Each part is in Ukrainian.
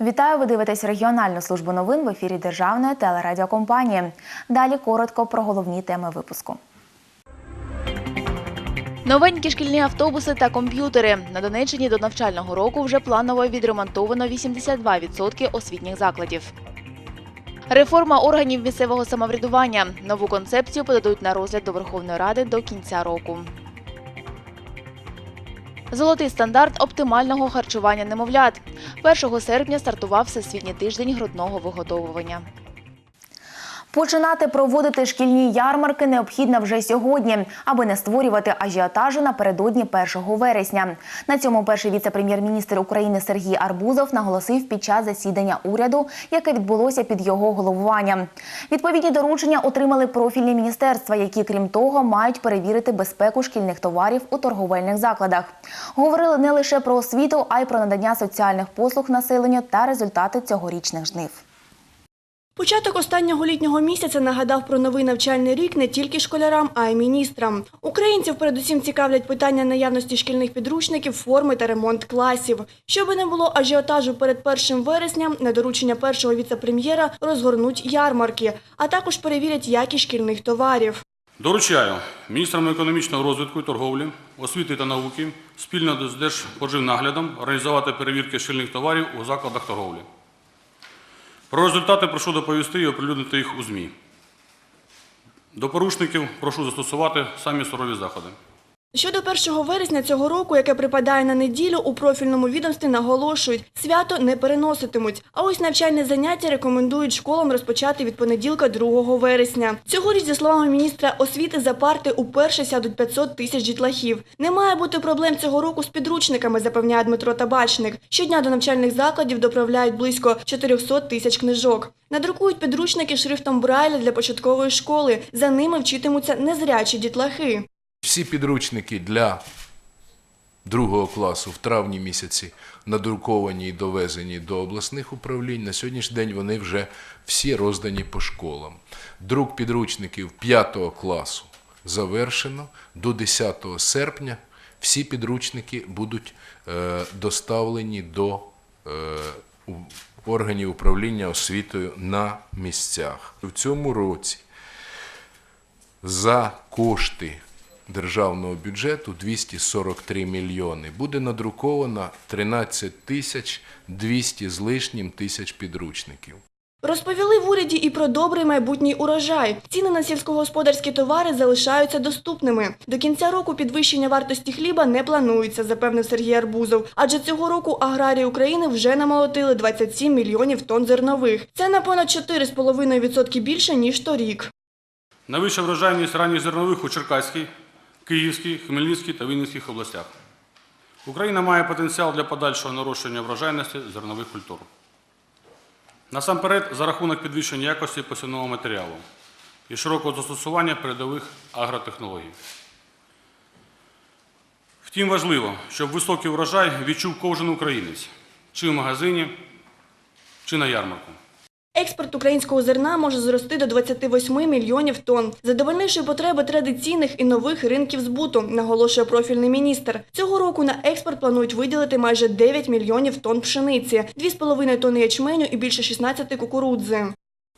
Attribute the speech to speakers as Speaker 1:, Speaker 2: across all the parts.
Speaker 1: Вітаю! Ви дивитесь регіональну службу новин в ефірі Державної телерадіокомпанії. Далі коротко про головні теми випуску. Новенькі шкільні автобуси та комп'ютери. На Донеччині до навчального року вже планово відремонтовано 82% освітніх закладів. Реформа органів місцевого самоврядування. Нову концепцію подадуть на розгляд до Верховної Ради до кінця року. Золотий стандарт оптимального харчування немовлят. 1 серпня стартував Всесвітній тиждень грудного вигодовування. Починати проводити шкільні ярмарки необхідно вже сьогодні, аби не створювати ажіотажу напередодні 1 вересня. На цьому перший віце-прем'єр-міністр України Сергій Арбузов наголосив під час засідання уряду, яке відбулося під його головуванням. Відповідні доручення отримали профільні міністерства, які, крім того, мають перевірити безпеку шкільних товарів у торговельних закладах. Говорили не лише про освіту, а й про надання соціальних послуг населенню та результати цьогорічних жнив.
Speaker 2: Початок останнього літнього місяця нагадав про новий навчальний рік не тільки школярам, а й міністрам. Українців передусім цікавлять питання наявності шкільних підручників, форми та ремонт класів. Щоби не було ажіотажу перед 1 вересня, на доручення першого віце-прем'єра розгорнуть ярмарки, а також перевірять якість шкільних товарів.
Speaker 3: Доручаю міністрам економічного розвитку і торговлі, освіти та науки спільно з Держпоживнаглядом організувати перевірки шкільних товарів у закладах торговлі. Про результати прошу доповісти і оприлюднити їх у ЗМІ. До порушників прошу застосувати самі сурові заходи.
Speaker 2: Щодо 1 вересня цього року, яке припадає на неділю, у профільному відомстві наголошують, свято не переноситимуть. А ось навчальні заняття рекомендують школам розпочати від понеділка 2 вересня. Цьогоріч, за словами міністра освіти, за парти уперше сядуть 500 тисяч дітлахів. Не має бути проблем цього року з підручниками, запевняє Дмитро Табачник. Щодня до навчальних закладів доправляють близько 400 тисяч книжок. Надрукують підручники шрифтом Брайля для початкової школи. За ними вчитимуться незрячі дітлахи.
Speaker 4: Всі підручники для другого класу в травні місяці надруковані і довезені до обласних управлінь. На сьогоднішній день вони вже всі роздані по школам. Друк підручників 5 класу завершено. До 10 серпня всі підручники будуть е, доставлені до е, органів управління освітою на місцях. В цьому році за кошти державного бюджету 243 мільйони буде надруковано 13 тисяч 200 з лишнім тисяч підручників.
Speaker 2: Розповіли в уряді і про добрий майбутній урожай. Ціни на сільськогосподарські товари залишаються доступними. До кінця року підвищення вартості хліба не планується, запевнив Сергій Арбузов. Адже цього року аграрії України вже намолотили 27 мільйонів тонн зернових. Це на понад 4,5% більше, ніж торік.
Speaker 3: Найвища врожайність ранніх зернових у Черкаській, Київській, Хмельницькій та Вінницьких областях. Україна має потенціал для подальшого нарощення врожайності зернових культур. Насамперед, за рахунок підвищення якості посівного матеріалу і широкого застосування передових агротехнологій. Втім, важливо, щоб високий врожай відчув кожен українець, чи в магазині, чи на ярмарку.
Speaker 2: Експорт українського зерна може зрости до 28 мільйонів тонн, задовольнивши потреби традиційних і нових ринків збуту, наголошує профільний міністр. Цього року на експорт планують виділити майже 9 мільйонів тонн пшениці, 2,5 тонни ячменю і більше 16 кукурудзи.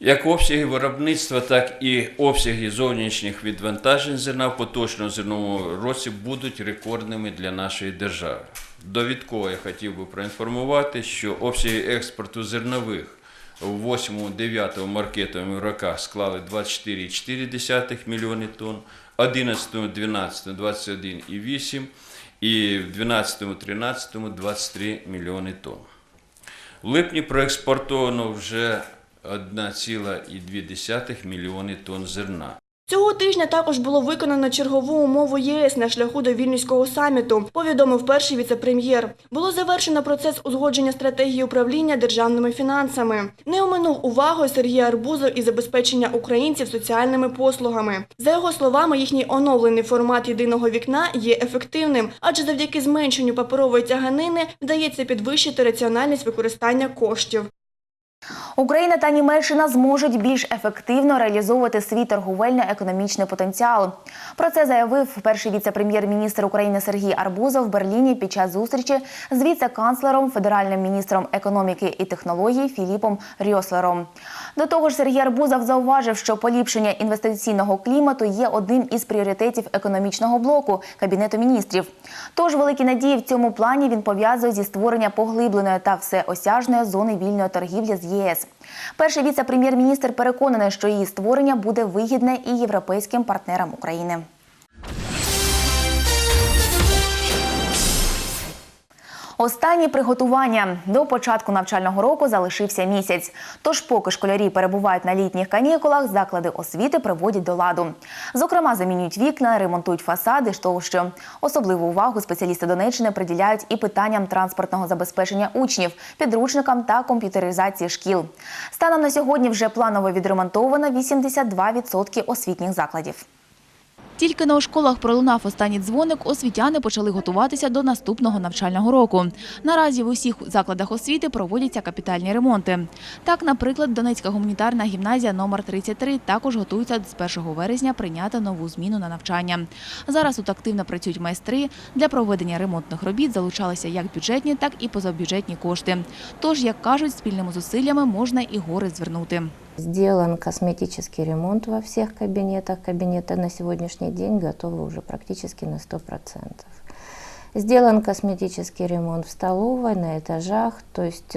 Speaker 5: Як обсяги виробництва, так і обсяги зовнішніх відвантажень зерна в поточному зерновому році будуть рекордними для нашої держави. Довідково я хотів би проінформувати, що обсяги експорту зернових у 8-9 маркетовому роках склали 24,4 мільйони тонн, 11, 12, 21,8 і в 12, 13 23 мільйони тонн. В липні проекспортовано вже 1,2 мільйони тонн зерна.
Speaker 2: Цього тижня також було виконано чергову умову ЄС на шляху до Вільнюського саміту, повідомив перший віце-прем'єр. Було завершено процес узгодження стратегії управління державними фінансами. Не оминув увагою Сергій Арбузов і забезпечення українців соціальними послугами. За його словами, їхній оновлений формат єдиного вікна є ефективним, адже завдяки зменшенню паперової тяганини вдається підвищити раціональність використання коштів.
Speaker 1: Україна та Німеччина зможуть більш ефективно реалізовувати свій торговельно-економічний потенціал. Про це заявив перший віце-прем'єр-міністр України Сергій Арбузов в Берліні під час зустрічі з віце-канцлером, федеральним міністром економіки і технологій Філіпом Рьослером. До того ж, Сергій Арбузов зауважив, що поліпшення інвестиційного клімату є одним із пріоритетів економічного блоку Кабінету міністрів. Тож великі надії в цьому плані він пов'язує зі створення поглибленої та всеосяжної зони вільної торгівлі з ЄС. Перший віце-прем'єр-міністр переконаний, що її створення буде вигідне і європейським партнерам України. Останні приготування до початку навчального року залишився місяць. Тож, поки школярі перебувають на літніх канікулах, заклади освіти приводять до ладу. Зокрема, замінюють вікна, ремонтують фасади тощо. Особливу увагу спеціалісти Донеччини приділяють і питанням транспортного забезпечення учнів, підручникам та комп'ютеризації шкіл. Станом на сьогодні вже планово відремонтовано 82% освітніх закладів. Тільки на школах пролунав останній дзвоник, освітяни почали готуватися до наступного навчального року. Наразі в усіх закладах освіти проводяться капітальні ремонти. Так, наприклад, Донецька гуманітарна гімназія номер 33 також готується з 1 вересня прийняти нову зміну на навчання. Зараз тут активно працюють майстри. Для проведення ремонтних робіт залучалися як бюджетні, так і позабюджетні кошти. Тож, як кажуть, спільними зусиллями можна і гори звернути.
Speaker 6: Сделан косметический ремонт во всех кабинетах. Кабинеты на сегодняшний день готовы уже практически на 100%. Сделан косметический ремонт в столовой, на этажах. То есть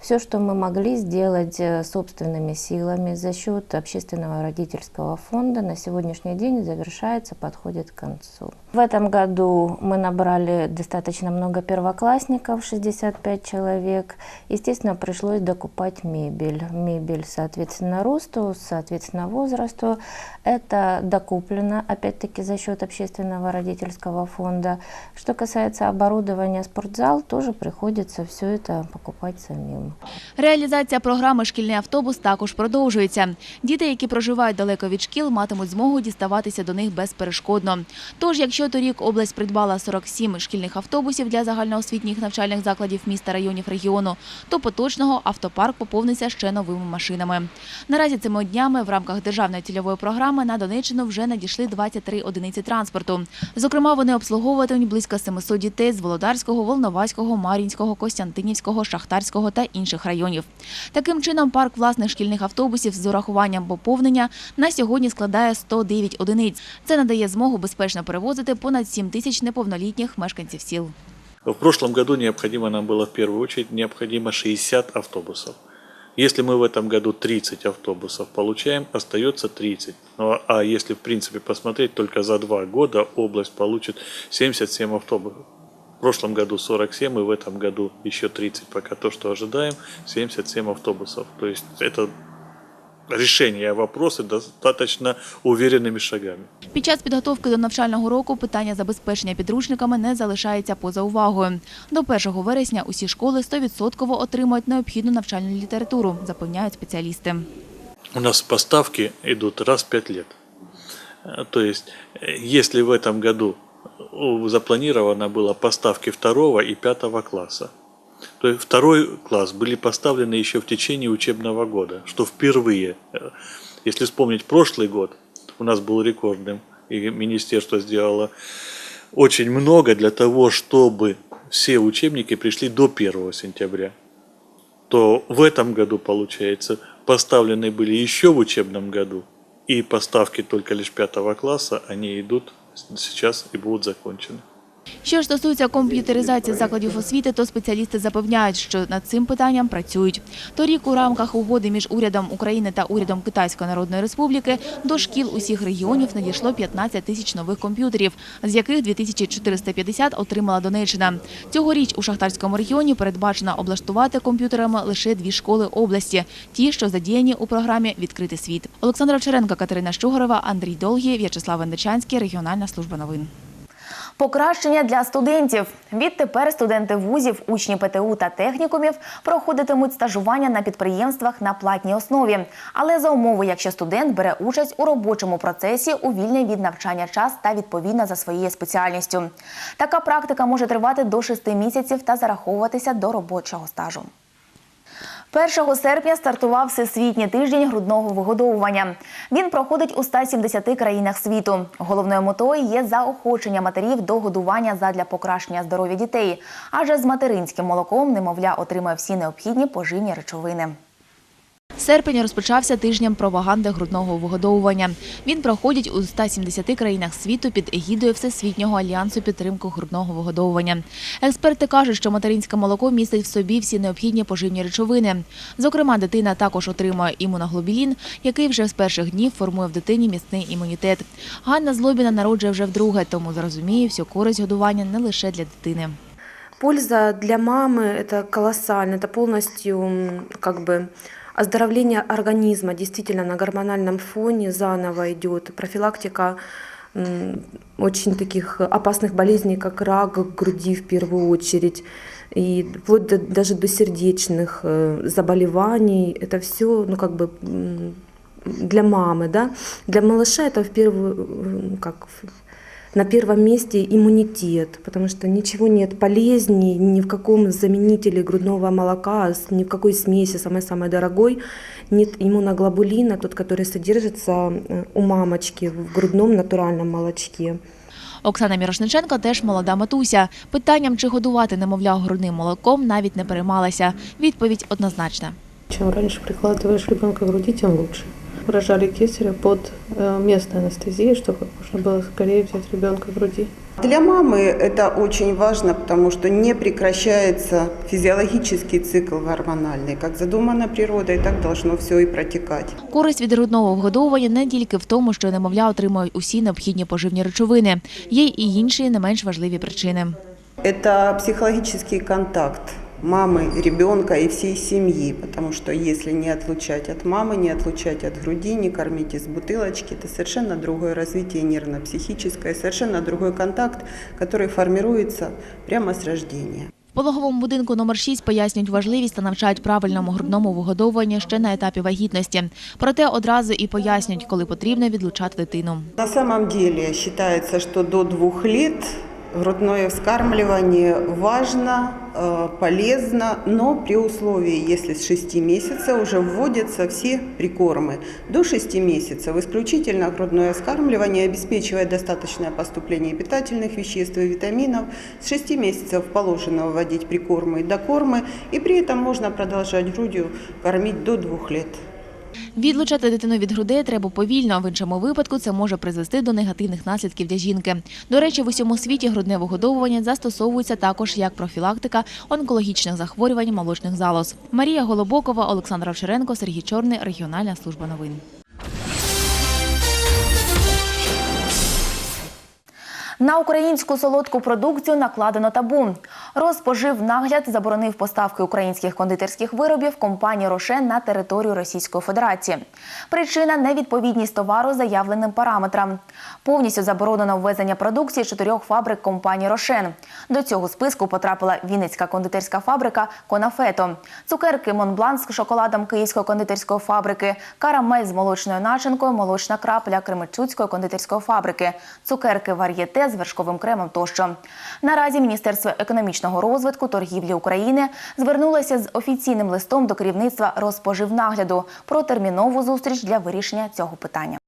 Speaker 6: все, что мы могли сделать э, собственными силами за счет общественного родительского фонда, на сегодняшний день завершается, подходит к концу. В этом году мы набрали достаточно много первоклассников, 65 человек. Естественно, пришлось докупать мебель. Мебель, соответственно, росту, соответственно, возрасту. Это докуплено, опять-таки, за счет общественного родительского фонда. Что касается оборудования спортзал, тоже приходится все это покупать самим.
Speaker 1: Реалізація програми Шкільний автобус також продовжується. Діти, які проживають далеко від шкіл, матимуть змогу діставатися до них безперешкодно. Тож, якщо торік область придбала 47 шкільних автобусів для загальноосвітніх навчальних закладів міста, районів регіону, то поточного автопарк поповниться ще новими машинами. Наразі цими днями в рамках державної цільової програми на Донеччину вже надійшли 23 одиниці транспорту. Зокрема, вони обслуговуватимуть близько 700 дітей з Володарського, Волноваського, Мар'їнського, Костянтинівського, Шахтарського та інших районів. Таким чином, парк власних шкільних автобусів з урахуванням поповнення на сьогодні складає 109 одиниць. Це надає змогу безпечно перевозити понад 7 тисяч неповнолітніх мешканців сіл.
Speaker 7: В прошлом году необходимо нам было в первую очередь необходимо 60 автобусов. Если мы в этом году 30 автобусов получаем, остается 30. Ну, а если в принципе посмотреть, только за два года область получит 77 автобусов. В прошлом году 47 и в этом году еще 30, пока то, что ожидаем, 77 автобусов. То есть это решение вопроса достаточно уверенными шагами.
Speaker 1: Під час підготовки до навчального року питання забезпечення підручниками не залишається поза увагою. До 1 вересня усі школи 100% отримують необхідну навчальну літературу, запевняють спеціалісти.
Speaker 7: У нас поставки идут раз в пять лет. Э, То есть, э, если в этом году э, запланировано было поставки второго и пятого класса, То есть второй класс были поставлены еще в течение учебного года, что впервые. Если вспомнить прошлый год, у нас был рекордным, и министерство сделало очень много для того, чтобы все учебники пришли до 1 сентября то в этом году, получается, поставлены были еще в учебном году, и поставки только лишь пятого класса, они идут сейчас и будут закончены.
Speaker 1: Що ж стосується комп'ютеризації закладів освіти, то спеціалісти запевняють, що над цим питанням працюють. Торік у рамках угоди між урядом України та урядом Китайської Народної Республіки до шкіл усіх регіонів надійшло 15 тисяч нових комп'ютерів, з яких 2450 отримала Донеччина. Цьогоріч у Шахтарському регіоні передбачено облаштувати комп'ютерами лише дві школи області, ті, що задіяні у програмі Відкритий світ. Олександра Вчеренко, Катерина Щугорова, Андрій Долгий, В'ячеслав Венечанський, Регіональна служба новин. Покращення для студентів. Відтепер студенти вузів, учні ПТУ та технікумів проходитимуть стажування на підприємствах на платній основі, але за умови, якщо студент бере участь у робочому процесі у вільний від навчання час та відповідно за своєю спеціальністю. Така практика може тривати до 6 місяців та зараховуватися до робочого стажу. 1 серпня стартував Всесвітній тиждень грудного вигодовування. Він проходить у 170 країнах світу. Головною метою є заохочення матерів до годування задля покращення здоров'я дітей. Адже з материнським молоком немовля отримає всі необхідні поживні речовини. Серпень розпочався тижнем пропаганди грудного вигодовування. Він проходить у 170 країнах світу під егідою Всесвітнього альянсу підтримки грудного вигодовування. Експерти кажуть, що материнське молоко містить в собі всі необхідні поживні речовини. Зокрема, дитина також отримує імуноглобулін, який вже з перших днів формує в дитині міцний імунітет. Ганна Злобіна народжує вже вдруге, тому зрозуміє всю користь годування не лише для дитини.
Speaker 8: Польза для мамы это колоссально, это полностью м, как бы оздоровление организма, действительно на гормональном фоне заново идет, профилактика очень таких опасных болезней, как рак груди в первую очередь, и вплоть до- даже до сердечных э, заболеваний. Это все, ну как бы для мамы, да. Для малыша это в первую, как на первом месте иммунитет, потому что ничего нет полезней ни в каком заменителе грудного молока, с- ни в какой смеси, самой-самой дорогой, нет иммуноглобулина, тот, который содержится э, у мамочки в грудном натуральном молочке.
Speaker 1: Оксана Мірошниченко теж молода матуся. Питанням, чи годувати немовля грудним молоком, навіть не переймалася. Відповідь однозначна.
Speaker 9: Чем раньше прикладываешь ребенка к груди, тем лучше. Рожали кесаря под э, местной анестезией, чтобы как можно было скорее взять ребенка к груди.
Speaker 10: Для мамы это очень важно, потому что не прекращается физиологический цикл гормональный. Как задумано природой, так должно все и протекать.
Speaker 1: Користь від грудного вгодовування не тільки в тому, що немовля отримують усі необхідні поживні речовини. Є й інші не менш важливі причини.
Speaker 10: Это психологический контакт мамы, ребенка и всей семьи, потому что если не отлучать от мамы, не отлучать от груди, не кормить из бутылочки, это совершенно другое развитие нервно-психическое, совершенно другой контакт, который формируется прямо с рождения.
Speaker 1: В пологовому будинку номер 6 пояснюють важливість та навчають правильному грудному вигодовуванню ще на етапі вагітності. Проте одразу і пояснюють, коли потрібно відлучати дитину.
Speaker 10: На самом деле считается, что до двух лет грудное вскармливание важно, э, полезно, но при условии, если с 6 месяцев уже вводятся все прикормы. До 6 месяцев исключительно грудное вскармливание обеспечивает достаточное поступление питательных веществ и витаминов. С 6 месяцев положено вводить прикормы и докормы, и при этом можно продолжать грудью кормить до 2 лет.
Speaker 1: Відлучати дитину від грудей треба повільно, в іншому випадку це може призвести до негативних наслідків для жінки. До речі, в усьому світі грудне вигодовування застосовується також як профілактика онкологічних захворювань молочних залоз. Марія Голобокова, Олександр Овчаренко, Сергій Чорний, регіональна служба новин. На українську солодку продукцію накладено табу. Розпоживнагляд заборонив поставки українських кондитерських виробів компанії Рошен на територію Російської Федерації. Причина невідповідність товару заявленим параметрам. Повністю заборонено ввезення продукції чотирьох фабрик компанії Рошен. До цього списку потрапила Вінницька кондитерська фабрика Конафето, цукерки Монблан з шоколадом Київської кондитерської фабрики, карамель з молочною начинкою, молочна крапля Кременчуцької кондитерської фабрики, цукерки вар'єте з вершковим кремом тощо. Наразі Міністерство економічного розвитку торгівлі України звернулася з офіційним листом до керівництва Розпоживнагляду про термінову зустріч для вирішення цього питання.